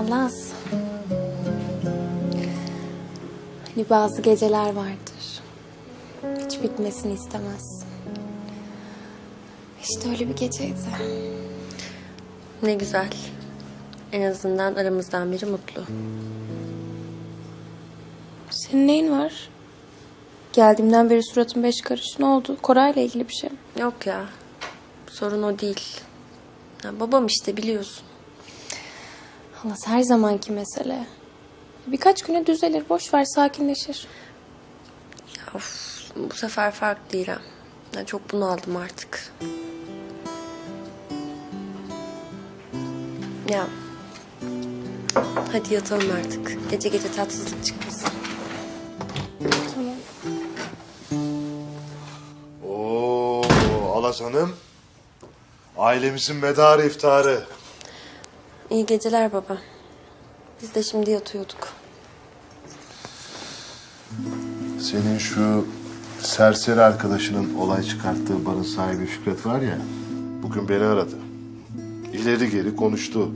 Alas. Hani bazı geceler vardır. Hiç bitmesini istemezsin. İşte öyle bir geceydi. Ne güzel. En azından aramızdan biri mutlu. Senin neyin var? Geldiğimden beri suratın beş karış. Ne oldu? Koray'la ilgili bir şey mi? Yok ya. Sorun o değil. Ya babam işte biliyorsun. Alas her zamanki mesele. Birkaç güne düzelir. Boş ver sakinleşir. Ya of, bu sefer farklı İrem. Ya çok bunaldım artık. Ya. Hadi yatalım artık. Gece gece tatsızlık çıkmasın. Tamam. Oo, Alas Hanım. Ailemizin medarı iftarı. İyi geceler baba. Biz de şimdi yatıyorduk. Senin şu serseri arkadaşının olay çıkarttığı barın sahibi Fikret var ya. Bugün beni aradı. İleri geri konuştu.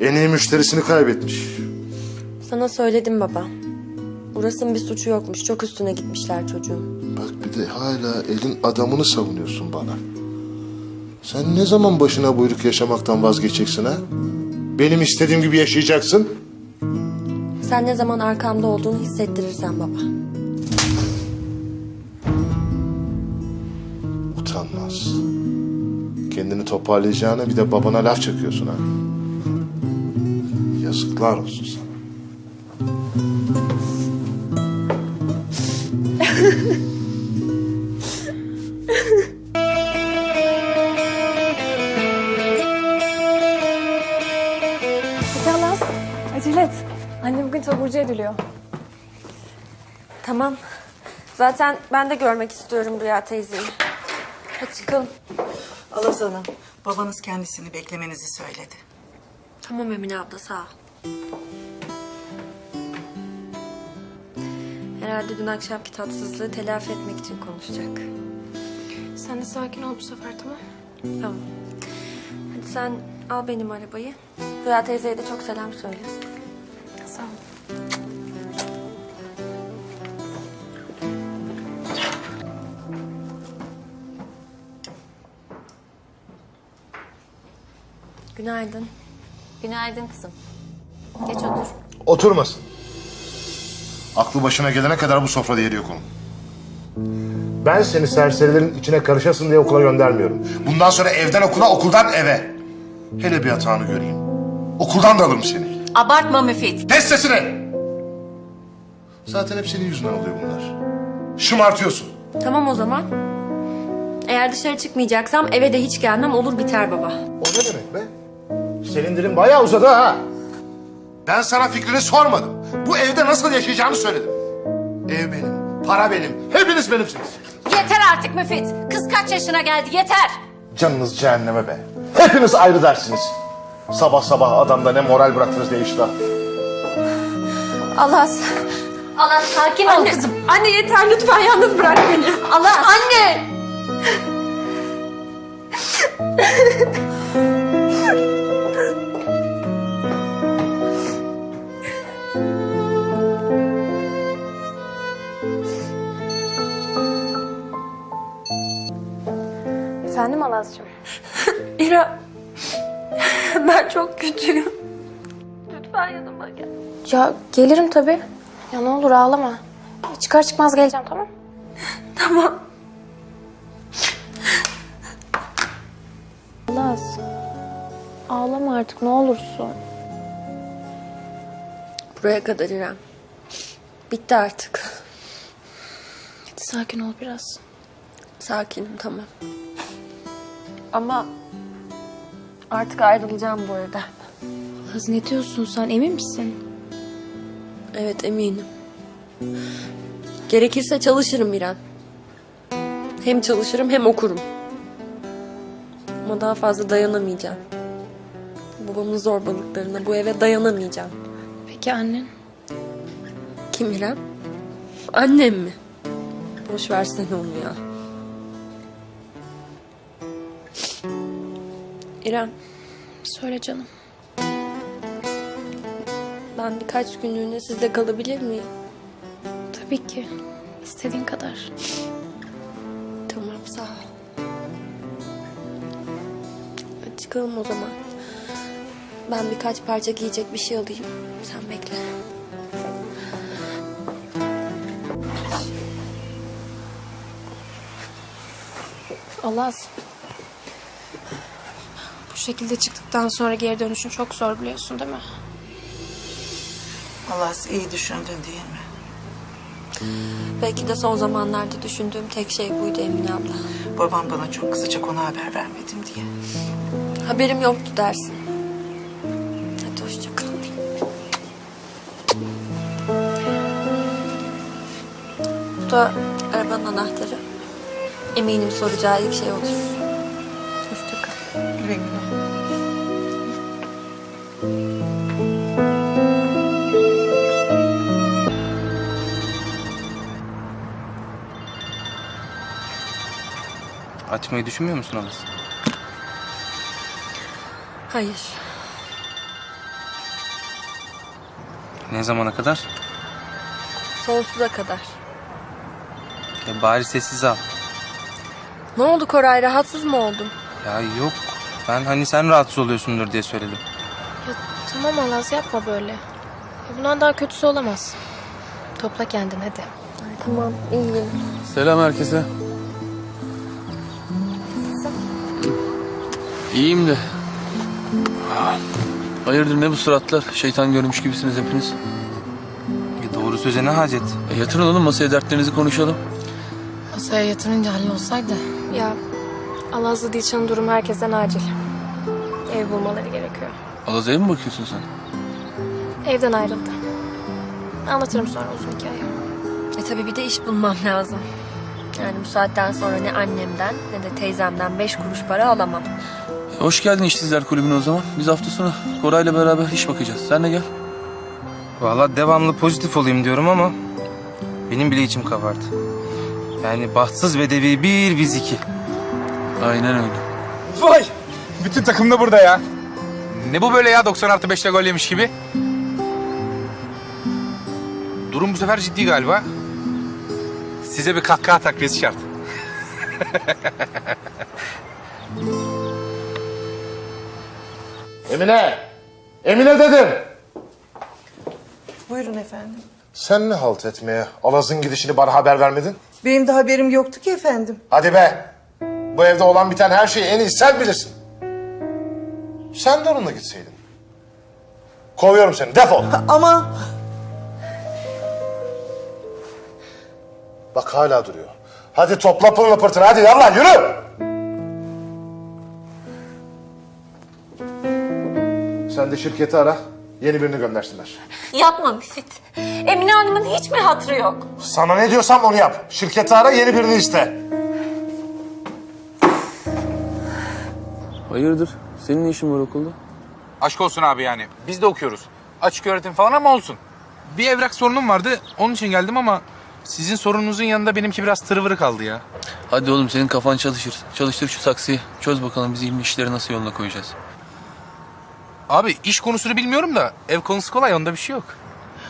En iyi müşterisini kaybetmiş. Sana söyledim baba. Burasının bir suçu yokmuş. Çok üstüne gitmişler çocuğun. Bak bir de hala elin adamını savunuyorsun bana. Sen ne zaman başına buyruk yaşamaktan vazgeçeceksin ha? Benim istediğim gibi yaşayacaksın. Sen ne zaman arkamda olduğunu hissettirirsen baba. Utanmaz. Kendini toparlayacağına bir de babana laf çakıyorsun ha. Yazıklar olsun sana. Alas. Acele et. Anne bugün taburcu ediliyor. Tamam. Zaten ben de görmek istiyorum Rüya teyzeyi. Hadi çıkalım. Alaz Hanım, babanız kendisini beklemenizi söyledi. Tamam Emine abla sağ ol. Herhalde dün akşamki tatsızlığı telafi etmek için konuşacak. Sen de sakin ol bu sefer tamam Tamam. Sen al benim arabayı. Rüya teyzeye de çok selam söyle. Sağ ol. Günaydın. Günaydın kızım. Geç otur. Oturmasın. Aklı başına gelene kadar bu sofrada yeri yok onun. Ben seni serserilerin içine karışasın diye okula göndermiyorum. Bundan sonra evden okula, okuldan eve. Hele bir hatanı göreyim. Okuldan da alırım seni. Abartma Müfit. Kes sesini! Zaten hep senin yüzünden oluyor bunlar. Şımartıyorsun. Tamam o zaman. Eğer dışarı çıkmayacaksam eve de hiç gelmem olur biter baba. O ne demek be? Senin dilin bayağı uzadı ha. Ben sana fikrini sormadım. Bu evde nasıl yaşayacağını söyledim. Ev benim, para benim, hepiniz benimsiniz. Yeter artık Müfit. Kız kaç yaşına geldi yeter. Canınız cehenneme be. Hepiniz ayrı dersiniz. Sabah sabah adamda ne moral bıraktınız ne iştah. Alas. Allah sakin ol kızım. Anne yeter lütfen yalnız bırak beni. Allah. Anne. Lütfen yanıma gel. Ya gelirim tabii. Ya ne olur ağlama. Çıkar çıkmaz geleceğim tamam Tamam. Alas. Ağlama artık ne olursun. Buraya kadar İrem. Bitti artık. Hadi sakin ol biraz. Sakinim tamam. Ama artık ayrılacağım bu evden. Kız ne diyorsun sen emin misin? Evet eminim. Gerekirse çalışırım İrem. Hem çalışırım hem okurum. Ama daha fazla dayanamayacağım. Babamın zorbalıklarına bu eve dayanamayacağım. Peki annen? Kim İrem? Annem mi? Boş versene onu ya. İrem, Söyle canım. Ben birkaç günlüğüne sizde kalabilir miyim? Tabii ki. İstediğin kadar. Tamam sağ ol. Hadi çıkalım o zaman. Ben birkaç parça giyecek bir şey alayım. Sen bekle. Alaz. Bu şekilde çıktıktan sonra geri dönüşün çok zor biliyorsun değil mi? Allah iyi düşündün değil mi? Belki de son zamanlarda düşündüğüm tek şey buydu Emine abla. Babam bana çok kızacak ona haber vermedim diye. Haberim yoktu dersin. Hadi hoşça kal. Bu da arabanın anahtarı. Eminim soracağı ilk şey olur. Hoşça kal. Güle güle. Açmayı düşünmüyor musun Alas? Hayır. Ne zamana kadar? Sonsuza kadar. Ya bari sessiz al. Ne oldu Koray? Rahatsız mı oldun? Ya yok. Ben hani sen rahatsız oluyorsundur diye söyledim. Ya tamam Alaz yapma böyle. Ya bundan daha kötüsü olamaz. Topla kendini hadi. Tamam, iyiyim. Selam herkese. İyiyim de. Hayırdır ne bu suratlar? Şeytan görmüş gibisiniz hepiniz. Ya doğru söze ne hacet? E yatırın oğlum masaya dertlerinizi konuşalım. Masaya yatırınca hallolsaydı. Ya Alaz'la Dilşan'ın durumu herkesten acil. Ev bulmaları gerekiyor. Alaza'ya mı bakıyorsun sen? Evden ayrıldı. Anlatırım sonra uzun hikaye. E tabii bir de iş bulmam lazım. Yani bu saatten sonra ne annemden ne de teyzemden beş kuruş para alamam. Hoş geldin İşsizler Kulübü'ne o zaman. Biz hafta sonu Koray'la beraber iş bakacağız. Sen de gel. Vallahi devamlı pozitif olayım diyorum ama benim bile içim kabardı. Yani bahtsız bedevi bir biz iki. Aynen öyle. Vay! Bütün takım da burada ya. Ne bu böyle ya 90 artı 5'te gol yemiş gibi? Durum bu sefer ciddi galiba. Size bir kahkaha takviyesi şart. Emine! Emine dedim! Buyurun efendim. Sen ne halt etmeye Alaz'ın gidişini bana haber vermedin? Benim de haberim yoktu ki efendim. Hadi be! Bu evde olan biten her şeyi en iyi sen bilirsin. Sen de onunla gitseydin. Kovuyorum seni defol. Ama Bak hala duruyor. Hadi topla pılını pırtını hadi yallah yürü. Sen de şirketi ara. Yeni birini göndersinler. Yapma Müfit. Emine Hanım'ın hiç mi hatırı yok? Sana ne diyorsam onu yap. Şirketi ara yeni birini iste. Hayırdır? Senin ne işin var okulda? Aşk olsun abi yani. Biz de okuyoruz. Açık öğretim falan ama olsun. Bir evrak sorunum vardı. Onun için geldim ama sizin sorununuzun yanında benimki biraz tırvırı kaldı ya. Hadi oğlum senin kafan çalışır. Çalıştır şu saksıyı. Çöz bakalım biz ilmi işleri nasıl yoluna koyacağız. Abi iş konusunu bilmiyorum da ev konusu kolay onda bir şey yok.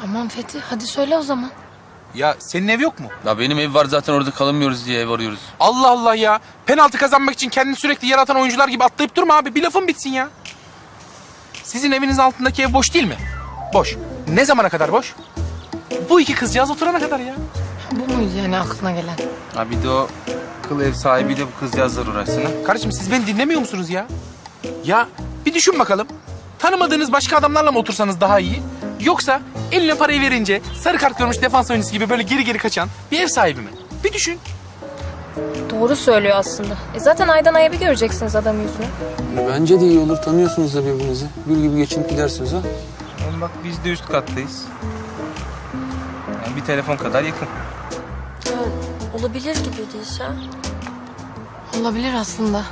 Aman Fethi hadi söyle o zaman. Ya senin ev yok mu? Ya benim ev var zaten orada kalamıyoruz diye ev arıyoruz. Allah Allah ya. Penaltı kazanmak için kendini sürekli yaratan oyuncular gibi atlayıp durma abi. Bir lafın bitsin ya. Sizin eviniz altındaki ev boş değil mi? Boş. Ne zamana kadar boş? Bu iki kızcağız oturana kadar ya. Bu muydu yani aklına gelen? Ha bir de o kıl ev sahibiyle bu kızcağızlar uğraşsın ha. Kardeşim siz beni dinlemiyor musunuz ya? Ya bir düşün bakalım. Tanımadığınız başka adamlarla mı otursanız daha iyi? Yoksa eline parayı verince sarı kart görmüş defans oyuncusu gibi böyle geri geri kaçan bir ev sahibi mi? Bir düşün. Doğru söylüyor aslında. E zaten aydan aya bir göreceksiniz adam yüzünü. Bence de iyi olur. Tanıyorsunuz da birbirinizi. Gül gibi geçinip gidersiniz ha. Oğlum bak biz de üst kattayız. Yani bir telefon kadar yakın. Olabilir gibi Dilşah. Olabilir aslında.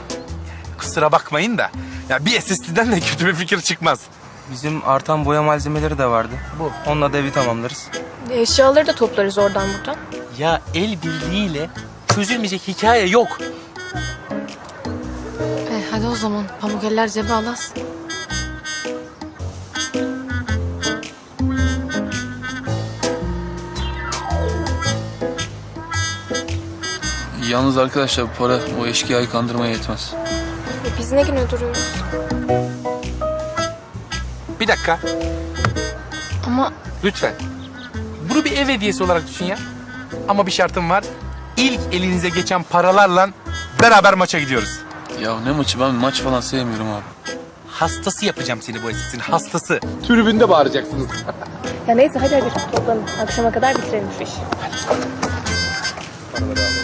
Kusura bakmayın da. Ya bir SSD'den de kötü bir fikir çıkmaz. Bizim artan boya malzemeleri de vardı. Bu. Onunla da evi tamamlarız. E, eşyaları da toplarız oradan buradan. Ya el birliğiyle çözülmeyecek hikaye yok. E, hadi o zaman pamuk eller cebe alas. Yalnız arkadaşlar bu para o eşkıyayı kandırmaya yetmez. Biz ne güne duruyoruz? Bir dakika. Ama Lütfen. Bunu bir ev hediyesi olarak düşün ya. Ama bir şartım var. İlk elinize geçen paralarla beraber maça gidiyoruz. Ya ne maçı ben maç falan sevmiyorum abi. Hastası yapacağım seni bu esisin. Hastası. Tribünde bağıracaksınız. ya neyse hadi hadi toplanın. Akşama kadar bitirelim şu işi. Paraları alalım.